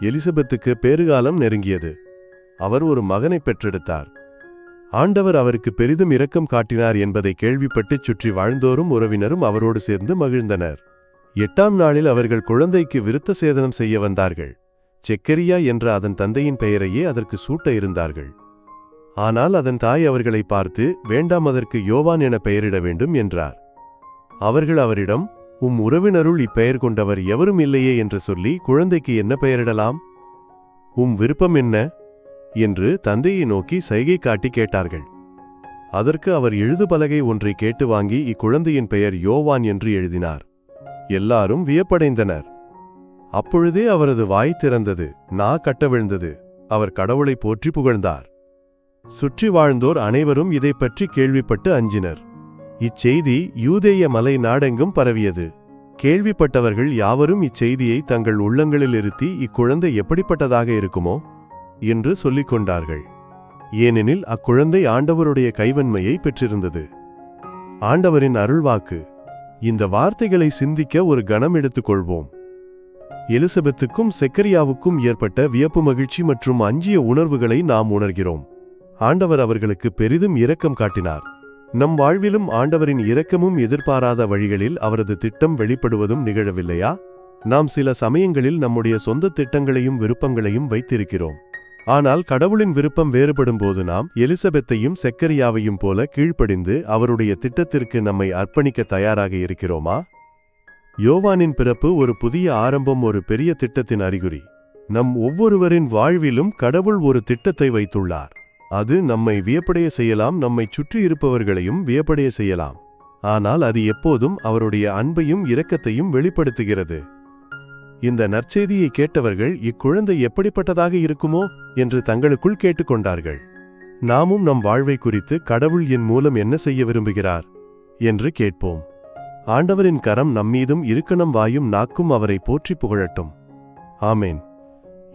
எலிசபெத்துக்கு பேறுகாலம் நெருங்கியது. அவர் ஒரு மகனை பெற்றெடுத்தார். ஆண்டவர் அவருக்கு பெரிதும் இரக்கம் காட்டினார் என்பதை கேள்விப்பட்டுச் சுற்றி வாழ்ந்தோரும் உறவினரும் அவரோடு சேர்ந்து மகிழ்ந்தனர். எட்டாம் நாளில் அவர்கள் குழந்தைக்கு விருத்த சேதனம் செய்ய வந்தார்கள். செக்கரியா என்ற அதன் தந்தையின் பெயரையே அதற்கு சூட்ட இருந்தார்கள். ஆனால் அதன் தாய் அவர்களை பார்த்து வேண்டாம் அதற்கு யோவான் என பெயரிட வேண்டும் என்றார். அவர்கள் அவரிடம் உம் உறவினருள் இப்பெயர் கொண்டவர் எவரும் இல்லையே என்று சொல்லி குழந்தைக்கு என்ன பெயரிடலாம்? உம் விருப்பம் என்ன? என்று தந்தையை நோக்கி சைகை காட்டி கேட்டார்கள். அதற்கு அவர் எழுதுபலகை ஒன்றை கேட்டு வாங்கி இக்குழந்தையின் பெயர் யோவான் என்று எழுதினார். எல்லாரும் வியப்படைந்தனர். அப்பொழுதே அவரது வாய் திறந்தது நா கட்டவிழ்ந்தது அவர் கடவுளை போற்றி புகழ்ந்தார். சுற்றி வாழ்ந்தோர் அனைவரும் இதைப் பற்றி கேள்விப்பட்டு அஞ்சினர். இச்செய்தி யூதேய மலை நாடெங்கும் பரவியது. கேள்விப்பட்டவர்கள் யாவரும் இச்செய்தியை தங்கள் உள்ளங்களில் இருத்தி இக்குழந்தை எப்படிப்பட்டதாக இருக்குமோ? என்று சொல்லிக் கொண்டார்கள். ஏனெனில் அக்குழந்தை ஆண்டவருடைய கைவன்மையை பெற்றிருந்தது. ஆண்டவரின் அருள்வாக்கு. இந்த வார்த்தைகளை சிந்திக்க ஒரு கணம் எடுத்துக்கொள்வோம் எலிசபெத்துக்கும் செக்கரியாவுக்கும் ஏற்பட்ட வியப்பு மகிழ்ச்சி மற்றும் அஞ்சிய உணர்வுகளை நாம் உணர்கிறோம். ஆண்டவர் அவர்களுக்கு பெரிதும் இரக்கம் காட்டினார். நம் வாழ்விலும் ஆண்டவரின் இரக்கமும் எதிர்பாராத வழிகளில் அவரது திட்டம் வெளிப்படுவதும் நிகழவில்லையா? நாம் சில சமயங்களில் நம்முடைய சொந்த திட்டங்களையும் விருப்பங்களையும் வைத்திருக்கிறோம். ஆனால் கடவுளின் விருப்பம் வேறுபடும்போது நாம் எலிசபெத்தையும் செக்கரியாவையும் போல கீழ்ப்படிந்து அவருடைய திட்டத்திற்கு நம்மை அர்ப்பணிக்க தயாராக இருக்கிறோமா? யோவானின் பிறப்பு ஒரு புதிய ஆரம்பம் ஒரு பெரிய திட்டத்தின் அறிகுறி. நம் ஒவ்வொருவரின் வாழ்விலும் கடவுள் ஒரு திட்டத்தை வைத்துள்ளார். அது நம்மை வியப்படைய செய்யலாம் நம்மை சுற்றி இருப்பவர்களையும் வியப்படைய செய்யலாம். ஆனால் அது எப்போதும் அவருடைய அன்பையும் இரக்கத்தையும் வெளிப்படுத்துகிறது. இந்த நற்செய்தியை கேட்டவர்கள் இக்குழந்தை எப்படிப்பட்டதாக இருக்குமோ? என்று தங்களுக்குள் கேட்டுக்கொண்டார்கள். நாமும் நம் வாழ்வை குறித்து கடவுள் என் மூலம் என்ன செய்ய விரும்புகிறார்? என்று கேட்போம். ஆண்டவரின் கரம் நம்மீதும் இருக்கணும் வாயும் நாக்கும் அவரை போற்றி புகழட்டும். ஆமேன்.